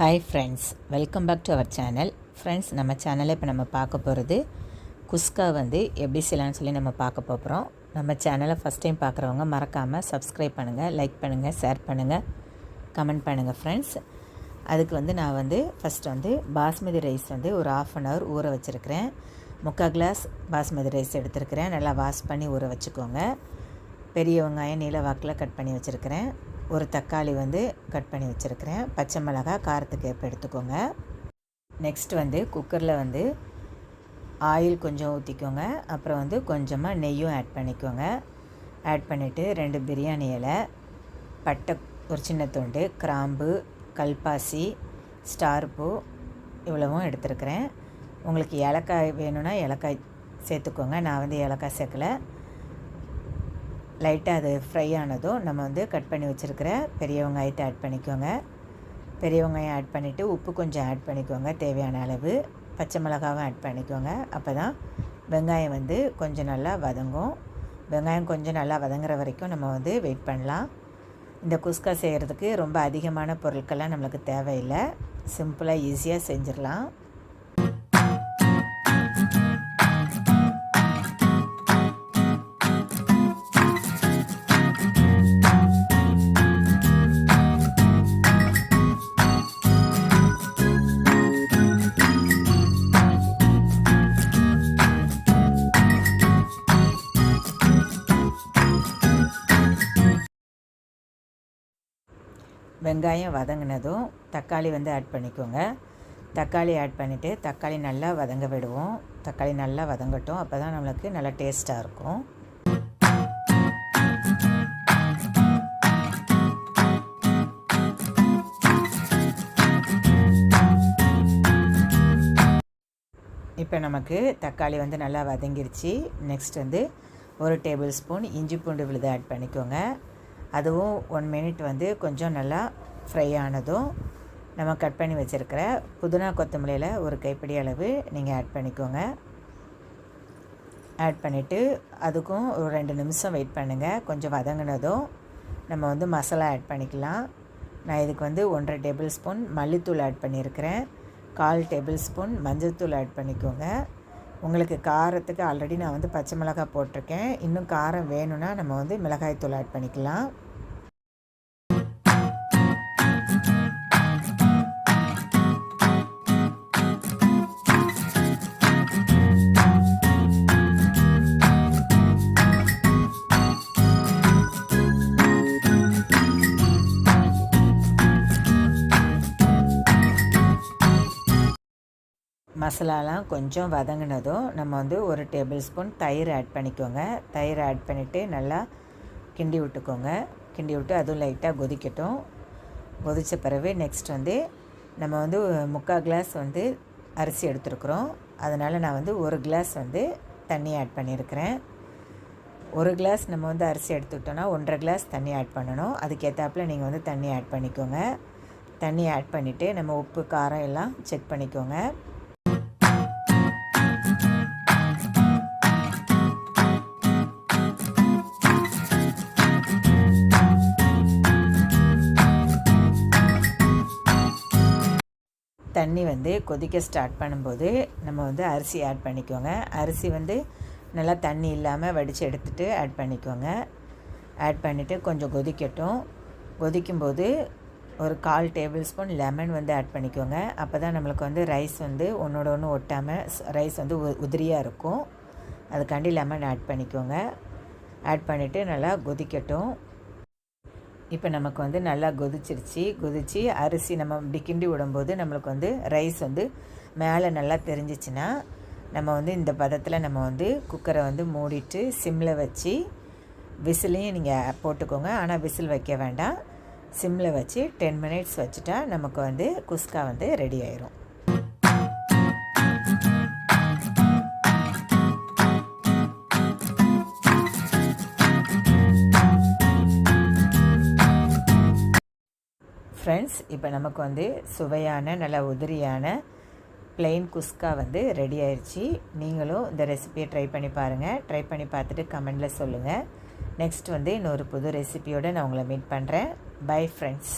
Hi friends welcome back to our channel friends நம்ம சேனலில் இப்போ நம்ம பார்க்க போகிறது குஸ்கா வந்து எப்படி செய்யலாம்னு சொல்லி நம்ம பார்க்க போகிறோம் நம்ம சேனலை ஃபஸ்ட் டைம் பார்க்குறவங்க மறக்காமல் சப்ஸ்கிரைப் பண்ணுங்கள் லைக் பண்ணுங்கள் ஷேர் பண்ணுங்கள் கமெண்ட் பண்ணுங்கள் ஃப்ரெண்ட்ஸ் அதுக்கு வந்து நான் வந்து ஃபஸ்ட் வந்து பாஸ்மதி ரைஸ் வந்து ஒரு ஆஃப் அன் ஹவர் ஊற வச்சுருக்கிறேன். முக்கால் கிளாஸ் பாஸ்மதி ரைஸ் எடுத்துருக்கிறேன். நல்லா வாஷ் பண்ணி ஊற வச்சுக்கோங்க. பெரிய வெங்காயம் நீல வாக்கில் கட் பண்ணி வச்சுருக்கிறேன். ஒரு தக்காளி வந்து கட் பண்ணி வச்சுருக்கிறேன். பச்சை மிளகாய் காரத்துக்கு ஏற்ப எடுத்துக்கோங்க. நெக்ஸ்ட் வந்து குக்கரில் வந்து ஆயில் கொஞ்சம் ஊற்றிக்கோங்க அப்புறம் வந்து கொஞ்சமாக நெய்யும் ஆட் பண்ணிக்கோங்க. ஆட் பண்ணிவிட்டு ரெண்டு பிரியாணி இலை பட்டை ஒரு சின்ன துண்டு கிராம்பு கல்பாசி ஸ்டார் பூ இவ்வளவும் எடுத்துருக்கிறேன். உங்களுக்கு ஏலக்காய் வேணும்னா ஏலக்காய் சேர்த்துக்கோங்க. நான் வந்து ஏலக்காய் சேர்க்கலை. லைட்டாக அது ஃப்ரை ஆனதும் நம்ம வந்து கட் பண்ணி வச்சுருக்கிற பெரிய வெங்காயத்தை ஆட் பண்ணிக்கோங்க. பெரிய வெங்காயம் ஆட் பண்ணிவிட்டு உப்பு கொஞ்சம் ஆட் பண்ணிக்கோங்க தேவையான அளவு. பச்சை மிளகாவும் ஆட் பண்ணிக்கோங்க. அப்போ தான் வெங்காயம் வந்து கொஞ்சம் நல்லா வதங்கும். வெங்காயம் கொஞ்சம் நல்லா வதங்குற வரைக்கும் நம்ம வந்து வெயிட் பண்ணலாம். இந்த குஸ்கா செய்கிறதுக்கு ரொம்ப அதிகமான பொருட்கள்லாம் நம்மளுக்கு தேவையில்லை. சிம்பிளாக ஈஸியாக செஞ்சிடலாம். வெங்காயம் வதங்கினதும் தக்காளி வந்து ஆட் பண்ணிக்கோங்க. தக்காளி ஆட் பண்ணிவிட்டு தக்காளி நல்லா வதங்க விடுவோம். தக்காளி நல்லா வதங்கட்டும். அப்போ தான் நம்மளுக்கு நல்லா டேஸ்ட்டாக இருக்கும். இப்போ நமக்கு தக்காளி வந்து நல்லா வதங்கிருச்சு. நெக்ஸ்ட் வந்து ஒரு டேபிள் ஸ்பூன் இஞ்சி பூண்டு விழுது ஆட் பண்ணிக்கோங்க. அதுவும் ஒன் மினிட் வந்து கொஞ்சம் நல்லா ஃப்ரை ஆனதும் நம்ம கட் பண்ணி வச்சுருக்கிற புதினா கொத்தமல்லியில் ஒரு கைப்பிடி அளவு நீங்கள் ஆட் பண்ணிக்கோங்க. ஆட் பண்ணிவிட்டு அதுக்கும் ஒரு ரெண்டு நிமிஷம் வெயிட் பண்ணுங்கள் கொஞ்சம் வதங்கினதும் நம்ம வந்து மசாலா ஆட் பண்ணிக்கலாம். நான் இதுக்கு வந்து ஒன்றரை டேபிள் ஸ்பூன் மல்லித்தூள் ஆட் பண்ணியிருக்கிறேன். கால் டேபிள் ஸ்பூன் மஞ்சள் தூள் ஆட் பண்ணிக்கோங்க. உங்களுக்கு காரத்துக்கு ஆல்ரெடி நான் வந்து பச்சை மிளகாய் போட்டிருக்கேன். இன்னும் காரம் வேணும்னா நம்ம வந்து மிளகாய் தூள் ஆட் பண்ணிக்கலாம். மசாலாலாம் கொஞ்சம் வதங்கினதும் நம்ம வந்து ஒரு டேபிள் ஸ்பூன் தயிர் ஆட் பண்ணிக்கோங்க. தயிர் ஆட் பண்ணிவிட்டு நல்லா கிண்டி விட்டுக்கோங்க. கிண்டி விட்டு அதுவும் லைட்டாக கொதிக்கட்டும். கொதித்த பிறகு நெக்ஸ்ட் வந்து நம்ம வந்து முக்கால் கிளாஸ் வந்து அரிசி எடுத்துருக்குறோம். அதனால் நான் வந்து ஒரு கிளாஸ் வந்து தண்ணி ஆட் பண்ணியிருக்கிறேன் ஒரு கிளாஸ் நம்ம வந்து அரிசி எடுத்துக்கிட்டோன்னா ஒன்றரை கிளாஸ் தண்ணி ஆட் பண்ணணும். அதுக்கேற்றாப்புல நீங்கள் வந்து தண்ணி ஆட் பண்ணிக்கோங்க. தண்ணி ஆட் பண்ணிவிட்டு நம்ம உப்பு காரம் எல்லாம் செக் பண்ணிக்கோங்க. தண்ணி வந்து கொதிக்க ஸ்டார்ட் பண்ணும்போது நம்ம வந்து அரிசி ஆட் பண்ணிக்கோங்க. அரிசி வந்து நல்லா தண்ணி இல்லாமல் வடித்து எடுத்துகிட்டு ஆட் பண்ணிக்கோங்க. ஆட் பண்ணிவிட்டு கொஞ்சம் கொதிக்கட்டும். கொதிக்கும்போது ஒரு கால் டேபிள் ஸ்பூன் லெமன் வந்து ஆட் பண்ணிக்கோங்க. அப்போ தான் நம்மளுக்கு வந்து ரைஸ் வந்து ஒன்றோட ஒன்று ஒட்டாமல் ரைஸ் வந்து உதிரியாக இருக்கும். அதுக்காண்டி லெமன் ஆட் பண்ணிக்கோங்க. ஆட் பண்ணிவிட்டு நல்லா கொதிக்கட்டும். இப்போ நமக்கு வந்து நல்லா கொதிச்சிருச்சு. கொதித்து அரிசி நம்ம இப்படி கிண்டி விடும்போது நம்மளுக்கு வந்து ரைஸ் வந்து மேலே நல்லா தெரிஞ்சிச்சுன்னா நம்ம வந்து இந்த பதத்தில் நம்ம வந்து குக்கரை வந்து மூடிட்டு சிம்மில் வச்சு விசிலையும் நீங்கள் போட்டுக்கோங்க. ஆனால் விசில் வைக்க வேண்டாம். சிம்மில் வச்சு டென் மினிட்ஸ் வச்சுட்டா நமக்கு வந்து குஸ்கா வந்து ரெடி ஆயிரும். ஃப்ரெண்ட்ஸ் இப்போ நமக்கு வந்து சுவையான நல்ல உதிரியான ப்ளெயின் குஸ்கா வந்து ரெடி ஆயிடுச்சு நீங்களும் இந்த ரெசிபியை ட்ரை பண்ணி பாருங்கள் ட்ரை பண்ணி பார்த்துட்டு கமெண்டில் சொல்லுங்கள் நெக்ஸ்ட் வந்து இன்னொரு புது ரெசிபியோடு நான் உங்களை மீட் பண்ணுறேன் பை ஃப்ரெண்ட்ஸ்